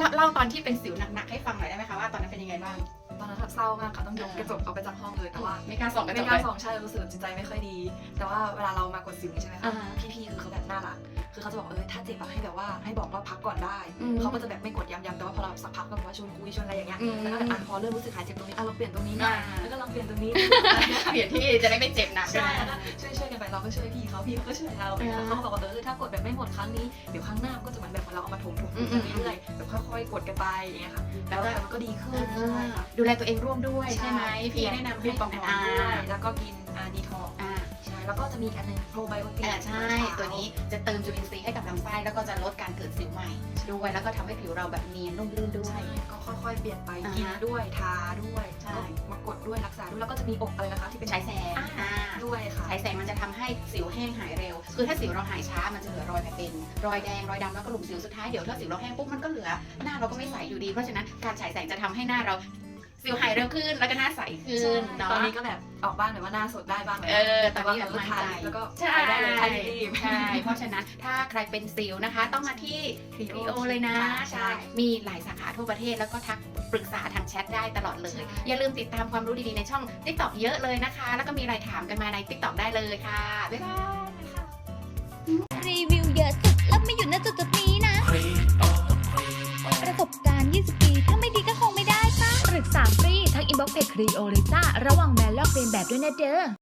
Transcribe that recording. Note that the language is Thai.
เล่าเล่าตอนที่เป็นสิวหนักๆให้ฟังหน่อยได้ไหมคะว่าตอนนั้นเป็นยังไงบ้าง ตอนนั้นแบบเศร้ามากค่ะต้องยกกระจกเอาไปจากห้องเลยแต่ว่าไม่กล้าส่องกระจไม่กกล้าเลยส่องใช่รู้สึกจิตใจไม่ค่อยดี แต่ว่าเวลาเรามากดสิวนี่ใช่ไหมอ่าคะพี่ๆคือเขาแบบน่ารักคือเขาจะบอกเออถ้าเจ็บอะให้แบบว่าให้บอกว่าพักก่อนได้อืมเขาก็จะแบบไม่กดย้ำๆแต่ว่าพอเราสักพักก็แบบว่าชวนคุยชวนอะไรอย่างเงี้ยอืมแล้วก็แบบอะพอเริ่มรู้สึกหายเจ็บตรงนี้อะเราเปลี่ยนตรงนี้หน่อยอ่าแล้วก็ลองเปลี่ยนตรงนี้เปลี่ยนที่จะได้ไม่เจ็บหนักด้วยใช่นะแล้วก็ช่วยช่วยๆกันไป เราก็ช่วยพี่เขาพี่เขาก็ช่วยเราอ่าเขาก็บอกว่าเออถ้ากดแบบไม่หมดครั้งนี้เดี๋ยวครั้งหน้ามันก็จะเหมือนแบบเราเอามาถมถมอืมๆกันเรื่อยๆแบบค่อยๆกดกันไปอย่างเงี้ยค่ะแล้แล้ววก็แต่มันก็ดีขึ้นใช่ค่ะดูแลตัวเองร่วมด้วยใช่ไหมพี่แนะนำให้ให้ปองหอมอ่าด้วยแล้วก็กินอาดีทอกอ่าใช่แล้วก็จะมีอีกอันหนึงโปรไบโอติก อ่าใช่ ตัวนี้จะเติมจุลินทรีย์ให้กับลำไส้แล้วก็จะลดการเกิดสิวใหม่ด้วยแล้วก็ทำให้ผิวเราแบบเนียนนุ่มลื่นด้วใช่ย ก็ค่อยๆ เปลี่ยนไปอ่าฮะกินด้วยทาด้วยใช่มากดด้วยรักษาด้วยแล้วก็จะมีอกอะไรนะคะที่เป็นใช้แสง สิวแห้งหายเร็ว คือถ้าสิวเราหายช้ามันจะเหลือรอยแผลเป็นรอยแดงรอยดำแล้วก็หลุมสิวสุดท้ายเดี๋ยวถ้าสิวเราแห้งปุ๊บมันก็เหลือหน้าเราก็ไม่ใสอยู่ดีเพราะฉะนั้นการฉายแสงจะทำให้หน้าเรา สิวหายเร็วขึ้นแล้วก็หน้าใสขึ้นเนาะตอนนี้ก็แบบออกบ้านแบบว่าหน้าสดได้บ้างแล้วเออตอนนี้แต่แบบว่ามั่นทาใจแล้วก็ใช่ไปได้เลยใครรีบใช่เพราะฉะนั้นถ้าใครเป็นสิวนะคะ ต้องมาที่ Trio ทริโอเลยนะใช่ใช่มีหลายสาขาทั่วประเทศแล้วก็ทักปรึกษาทางแชทได้ตลอดเลยใช่อย่าลืมติดตามความรู้ดีๆในช่อง TikTok เยอะเลยนะคะ แล้วก็มีอะไรถามกันมาใน TikTok ได้เลยค่ะบ๊ายบาย คงไม่ได้ปะปรึกษาฟรีทั้งอินบ็อกซ์เพจครีโอเลยจ้า ระวังแมนลอกเลียนแบบด้วยนะเด้อ